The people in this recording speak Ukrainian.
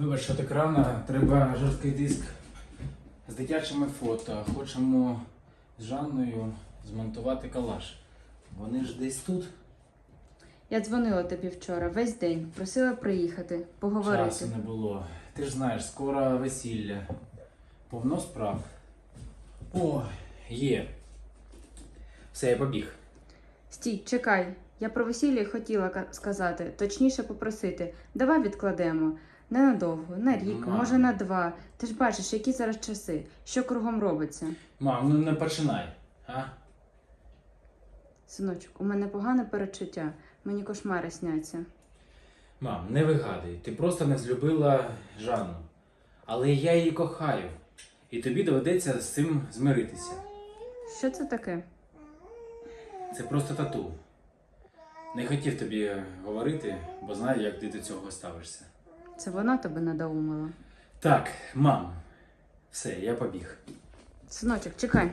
Вибач, що так рано, треба жорсткий диск з дитячими фото. Хочемо з Жанною змонтувати калаш. Вони ж десь тут. Я дзвонила тобі вчора весь день, просила приїхати, поговорити. Часу не було. Ти ж знаєш, скоро весілля. Повно справ. О, є. Все, я побіг. Стій, чекай. Я про весілля хотіла сказати, точніше попросити. Давай відкладемо. Ненадовго, на рік, Мам. може на два. Ти ж бачиш, які зараз часи, що кругом робиться. Мам, ну не починай. А? Синочок, у мене погане перечуття, мені кошмари сняться. Мам, не вигадуй, ти просто не злюбила Жанну. Але я її кохаю. І тобі доведеться з цим змиритися. Що це таке? Це просто тату. Не хотів тобі говорити, бо знаю, як ти до цього ставишся. Це вона тебе надоумила. Так, мам, все, я побіг. Синочок, чекай.